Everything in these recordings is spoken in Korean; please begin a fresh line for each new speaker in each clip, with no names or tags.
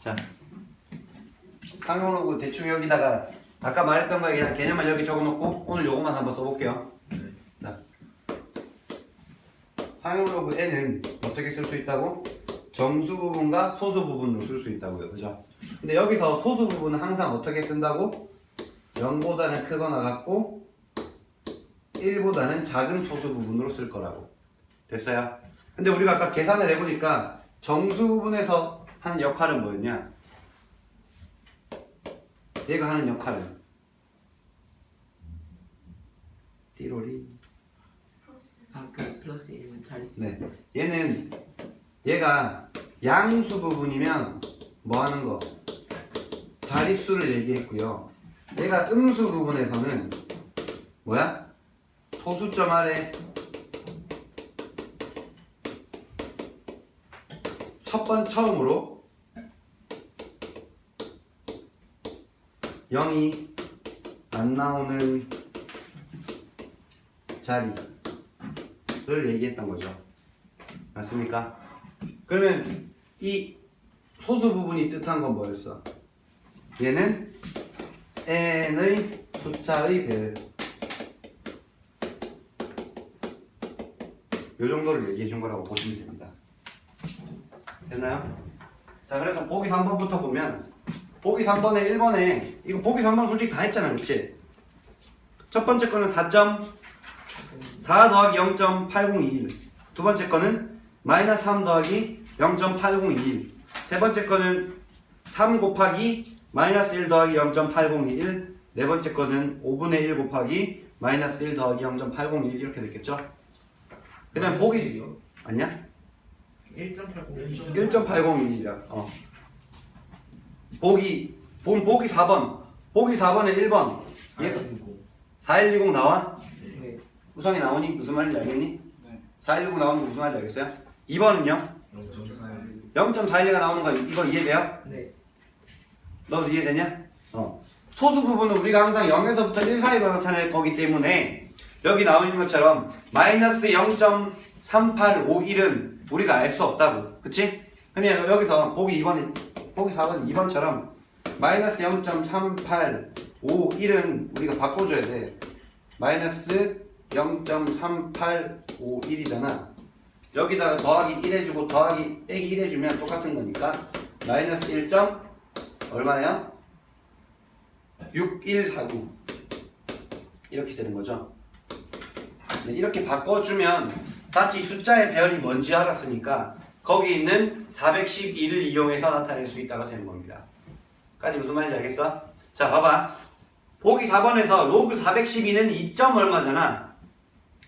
자, 상용로그 대충 여기다가 아까 말했던 거에 그냥 개념만 여기 적어놓고 오늘 요거만 한번 써볼게요. 자, 상용로그 n은 어떻게 쓸 수 있다고? 정수 부분과 소수 부분으로 쓸 수 있다고요, 그죠? 근데 여기서 소수 부분은 항상 어떻게 쓴다고? 0보다는 크거나 같고 1보다는 작은 소수 부분으로 쓸 거라고. 됐어요? 근데 우리가 아까 계산을 해보니까 정수 부분에서 하는 역할은 뭐였냐? 얘가 하는 역할은 띠로리
아그 플러스 1은 자릿수
네 얘는 얘가 양수 부분이면 뭐 하는 거? 자릿수를 얘기했고요 얘가 음수 부분에서는 뭐야? 소수점 아래 첫 번 처음으로 0이 안 나오는 자리를 얘기했던 거죠. 맞습니까? 그러면 이 소수 부분이 뜻한 건 뭐였어? 얘는 n의 숫자의 별. 요 정도를 얘기해 준 거라고 보시면 됩니다. 됐나요? 자, 그래서 보기 3번부터 보면 보기 3번에 1번에 이거 보기 3번 솔직히 다 했잖아, 그치? 첫 번째 거는 4점 4 더하기 0.8021. 두 번째 거는 마이너스 3 더하기 0.8021. 세 번째 거는 3 곱하기 마이너스 1 더하기 0.8021. 네 번째 거는 5분의 1 곱하기 마이너스 1 더하기 0.801 이렇게 됐겠죠? 그 다음 보기 아니야?
1.80
1.801이라. 어. 보기 본 보기 4번. 보기 4번에 1번. 얘4120 나와?
네
우성이 나오니 무슨 말인지 알겠니?
네.
4160 나오는 게 무슨 말인지 알겠어요? 2번은요? 0.41가 나오는 거 이거 이해돼요?
네.
너도 이해되냐? 어. 소수 부분은 우리가 항상 0에서부터 1 사이로 나타낼 거기 때문에 여기 나와 있는 것처럼 마이너스 0.3851은 우리가 알 수 없다고. 그치? 그러면 여기서 보기 2번, 보기 4번 2번처럼 마이너스 0.3851은 우리가 바꿔줘야 돼. 마이너스 0.3851이잖아. 여기다가 더하기 1 해주고 더하기 빼기 1 해주면 똑같은 거니까 마이너스 1. 얼마예요? 6149 이렇게 되는 거죠. 네, 이렇게 바꿔주면 다시 숫자의 배열이 뭔지 알았으니까 거기 있는 412를 이용해서 나타낼 수 있다가 되는 겁니다. 까지 무슨 말인지 알겠어? 자 봐봐 보기 4번에서 로그 412는 2점 얼마잖아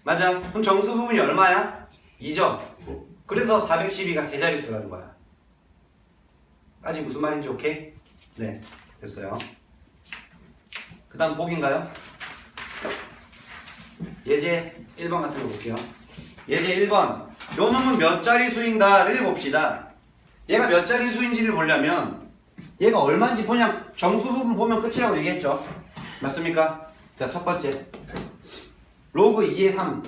맞아 그럼 정수 부분이 얼마야? 2점 그래서 412가 세 자릿수라는 거야 까지 무슨 말인지 오케이? 네 됐어요 그 다음 보기인가요? 예제 1번 같은 거 볼게요 예제 1번 요 놈은 몇 자릿수인가를 봅시다. 얘가 몇 자릿수인지를 보려면 얘가 얼마인지 그냥 정수 부분 보면 끝이라고 얘기했죠. 맞습니까? 자 첫 번째. 로그 2의 3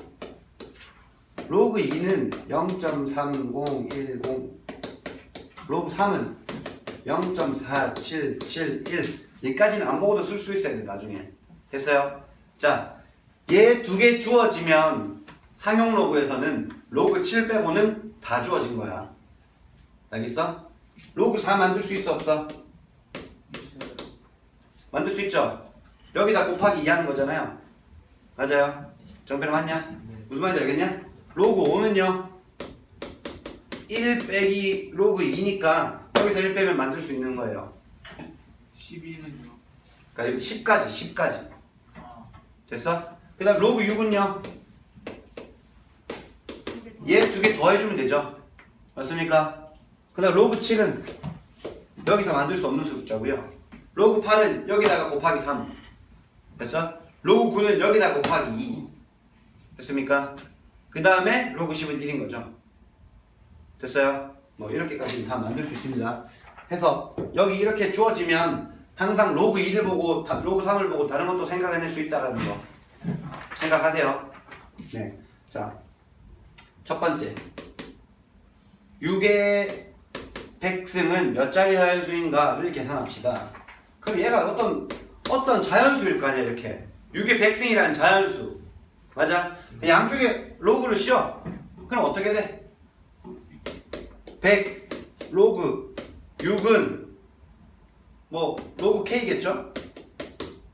로그 2는 0.3010 로그 3은 0.4771 여기까지는 안 보고도 쓸 수 있어야 돼 나중에. 됐어요? 자 얘 두 개 주어지면 상용 로그에서는 로그 7 빼고는 다 주어진 거야 알겠어? 로그 4 만들 수 있어 없어? 만들 수 있죠? 여기다 곱하기 2 하는 거잖아요 맞아요? 정필 맞냐? 무슨 말인지 알겠냐? 로그 5는요 1 빼기 로그 2니까 여기서 1 빼면 만들 수 있는 거예요
12는요?
그러니까 여기 10까지 10까지
아,
됐어? 그 다음 로그 6은요 얘 두 개 더해주면 되죠 맞습니까? 그 다음 로그 7은 여기서 만들 수 없는 숫자고요 로그 8은 여기다가 곱하기 3 됐어? 로그 9는 여기다 곱하기 2 됐습니까? 그 다음에 로그 10은 1인 거죠 됐어요? 뭐 이렇게까지 다 만들 수 있습니다 해서 여기 이렇게 주어지면 항상 로그 2를 보고 다- 로그 3을 보고 다른 것도 생각해낼 수 있다라는 거 생각하세요 네. 자, 첫 번째 6의 백승은 몇 자리 자연수인가를 계산합시다. 그럼 얘가 어떤 어떤 자연수일 거 아니야 이렇게 6의 백승이라는 자연수 맞아? 양쪽에 로그를 씌워 그럼 어떻게 돼? 100 로그 6은 뭐 로그 K겠죠?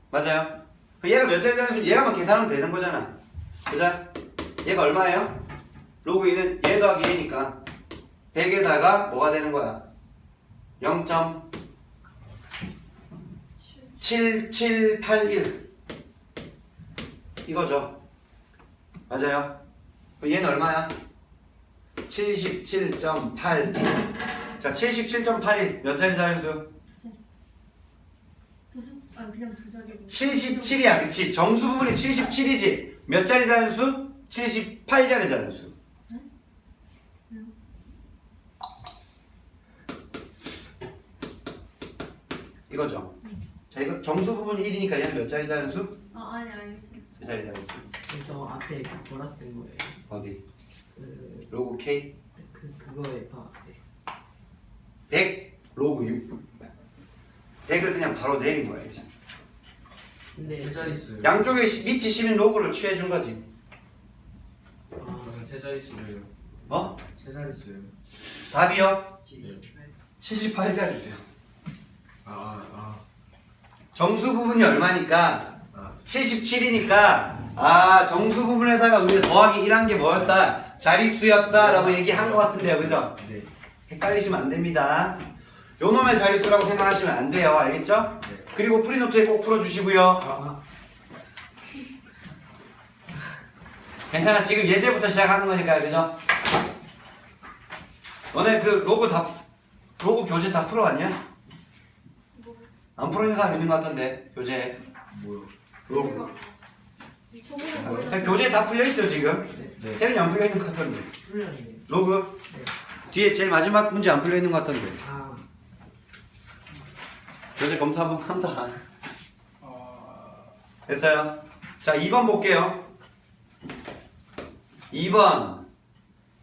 맞아요? 얘가 몇 자리 자연수 얘가만 계산하면 되는 거잖아 그죠? 얘가 얼마예요? 로그 2는 얘 더하기 얘니까 100에다가 뭐가 되는 거야? 0.7781 이거죠 맞아요? 얘는 얼마야? 77.81 자, 77.81 몇 자리 자연수?
아 그냥 두 자리고
77이야 그치 정수 부분이 77이지 몇 자리 자연수? 78자리 자연수 이거죠 자 이거 정수 부분이 1이니까 얘는 몇 자리 자연수?
아 아니 알겠어요
몇 자리 자연수?
저 앞에 그 보라 쓴 거예요.
어디?
그,
로그 K
그 그거에 더 앞에.
100 로그 6 100을 그냥 바로 내린 거야 이제
근데
세 자릿수.
양쪽에 시- 밑이 10인 로그를 취해준 거지
아,
그러면 세 자릿수예요.
어?
세 자릿수예요.
답이요?
78.
78자리수요
아, 아,
정수 부분이 얼마니까
아.
77이니까 아 정수 부분에다가 우리가 더하기 1한 게 뭐였다 자릿수였다 라고 얘기한 것 같은데요 그죠?
네.
헷갈리시면 안 됩니다 요 놈의 자릿수라고 생각하시면 안 돼요 알겠죠?
네.
그리고 프리노트에 꼭 풀어주시고요
아, 아,
괜찮아 지금 예제부터 시작하는 거니까요 그죠? 너네 그 로고 다 로고 교재 다 풀어왔냐? 뭐안 풀어있는 사람 있는 것 같은데 교재
뭐요?
아,
거의
교재에 다 풀려있죠 지금?
네.
세윤이 안 풀려있는 것 같던데
풀렸네.
로그
네.
뒤에 제일 마지막 문제 안 풀려있는 것 같던데
아,
교재 검사 한번 한다
어,
됐어요? 자 2번 볼게요 2번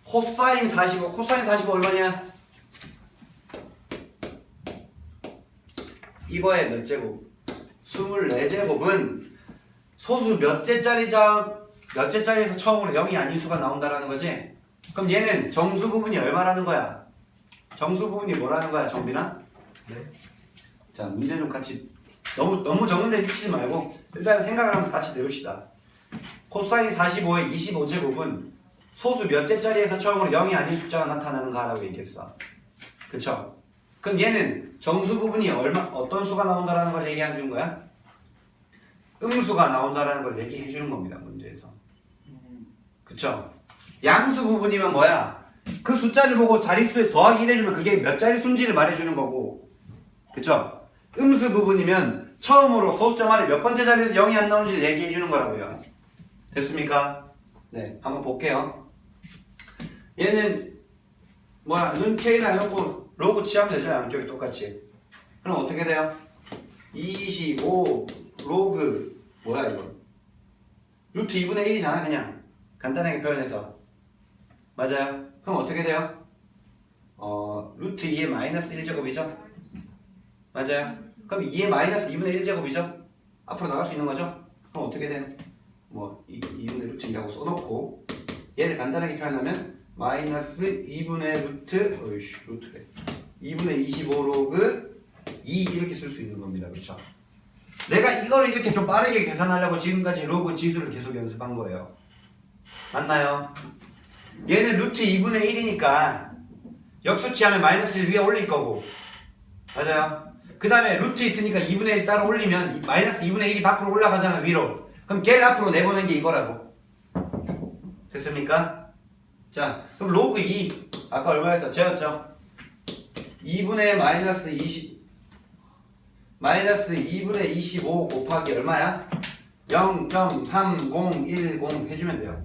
코사인 45 코사인 45 얼마냐? 이거의 몇 제곱? 24제곱은 소수 몇째짜리장 몇째짜리에서 처음으로 0이 아닌 수가 나온다라는 거지? 그럼 얘는 정수 부분이 얼마라는 거야? 정수 부분이 뭐라는 거야 정빈아?
네.
자 문제 좀 같이 너무 너무 적은 데 미치지 말고 일단 생각을 하면서 같이 내봅시다. 코사인 45의 25제곱은 소수 몇째짜리에서 처음으로 0이 아닌 숫자가 나타나는가라고 얘기했어. 그쵸? 그럼 얘는 정수 부분이 얼마 어떤 수가 나온다라는 걸 얘기해 주는 거야? 음수가 나온다라는 걸 얘기해 주는 겁니다 문제에서.
음,
그쵸? 양수 부분이면 뭐야? 그 숫자를 보고 자릿수에 더하기 1 해주면 그게 몇 자릿수인지를 말해주는 거고 그쵸? 음수 부분이면 처음으로 소수점 아래 몇 번째 자리에서 0이 안 나오는지를 얘기해 주는 거라고요 됐습니까? 네 한번 볼게요 얘는 뭐야 는 K나 해놓고 로고 취하면 되죠? 양쪽이 똑같이. 그럼 어떻게 돼요? 25 로그. 뭐야 이거? 루트 2분의 1이잖아 그냥. 간단하게 표현해서. 맞아요? 그럼 어떻게 돼요? 어 루트 2의 마이너스 1제곱이죠? 맞아요? 그럼 2의 마이너스 2분의 1제곱이죠? 앞으로 나갈 수 있는 거죠? 그럼 어떻게 돼요? 뭐 2, 2분의 루트 2라고 써놓고 얘를 간단하게 표현하면 마이너스 2분의 루트 어이씨 루트래. 2분의 25 로그 2 이렇게 쓸 수 있는 겁니다. 그렇죠? 내가 이거를 이렇게 좀 빠르게 계산하려고 지금까지 로그 지수를 계속 연습한 거예요. 맞나요? 얘는 루트 2분의 1이니까 역수치하면 마이너스 1 위에 올릴 거고. 맞아요? 그 다음에 루트 있으니까 2분의 1 따로 올리면 이- 마이너스 2분의 1이 밖으로 올라가잖아 위로. 그럼 걔를 앞으로 내보낸 게 이거라고. 됐습니까? 자 그럼 로그 2 아까 얼마였어? 제였죠? 2분의 마이너스 20 마이너스 2분의 25 곱하기 얼마야? 0.3010 해주면 돼요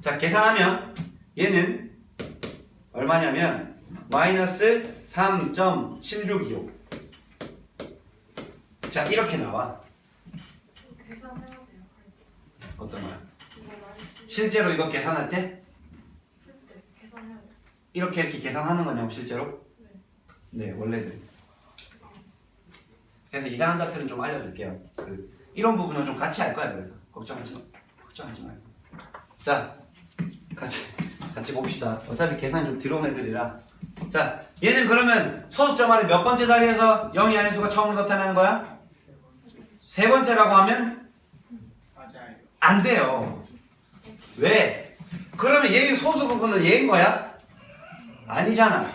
자 계산하면 얘는 얼마냐면 마이너스 3.7625 자 이렇게 나와 어떤 말? 실제로 이거 계산할 때 이렇게 이렇게 계산하는 거냐고 실제로
네.
네, 원래는. 그래서 이상한 답들은 좀 알려줄게요. 그 이런 부분은 좀 같이 할 거야. 그래서 걱정하지 마. 걱정하지 말고. 자, 같이 같이 봅시다. 어차피 계산이 좀 들어온 애들이라. 자, 얘는 그러면 소수점 안에 몇 번째 자리에서 0이 아닌 수가 처음으로 나타나는 거야? 세 번째라고 하면. 안 돼요. 왜? 그러면 얘의 소수 부분은 얘인 거야? 아니잖아.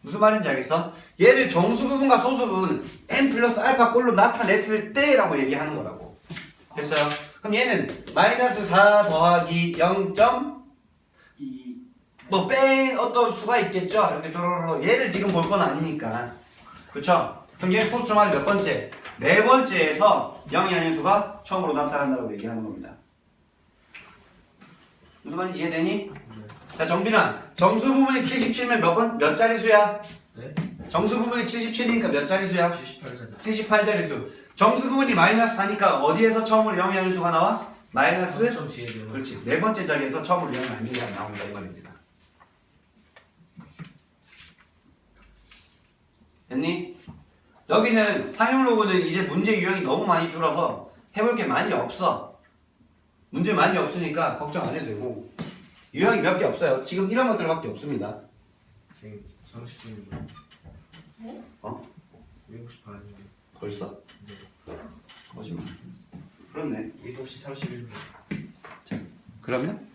무슨 말인지 알겠어? 얘를 정수 부분과 소수 부분 n 플러스 알파 꼴로 나타냈을 때라고 얘기하는 거라고. 됐어요? 그럼 얘는 마이너스 4 더하기 0.
이
뭐뺀 어떤 수가 있겠죠? 이렇게 또로로 얘를 지금 볼 건 아니니까. 그쵸? 그럼 얘 소수점 안에 몇 번째? 네 번째에서 0이 아닌 수가 처음으로 나타난다고 얘기하는 겁니다. 무슨 말인지 이해되니? 자, 정빈아. 정수 부분이 77면 몇 번, 몇 자리 수야?
네?
정수 부분이 77이니까 몇 자리 수야?
78자리
78자리 수. 정수 부분이 마이너스 4니까 어디에서 처음으로 0이 아닌 수가 나와? 마이너스?
점 뒤에 되면
그렇지. 네 번째 자리에서 처음으로 0이 아닌 수가 나온다 이 말입니다. 됐니? 여기는 상용 로그는 이제 문제 유형이 너무 많이 줄어서 해볼 게 많이 없어. 문제 많이 없으니까 걱정 안 해도 되고 유형이 몇 개 없어요. 지금 이런 것들밖에 없습니다.
30분이면
네?
어?
7시 반이면
벌써?
네.
거짓말. 그렇네.
7시 31분
그러면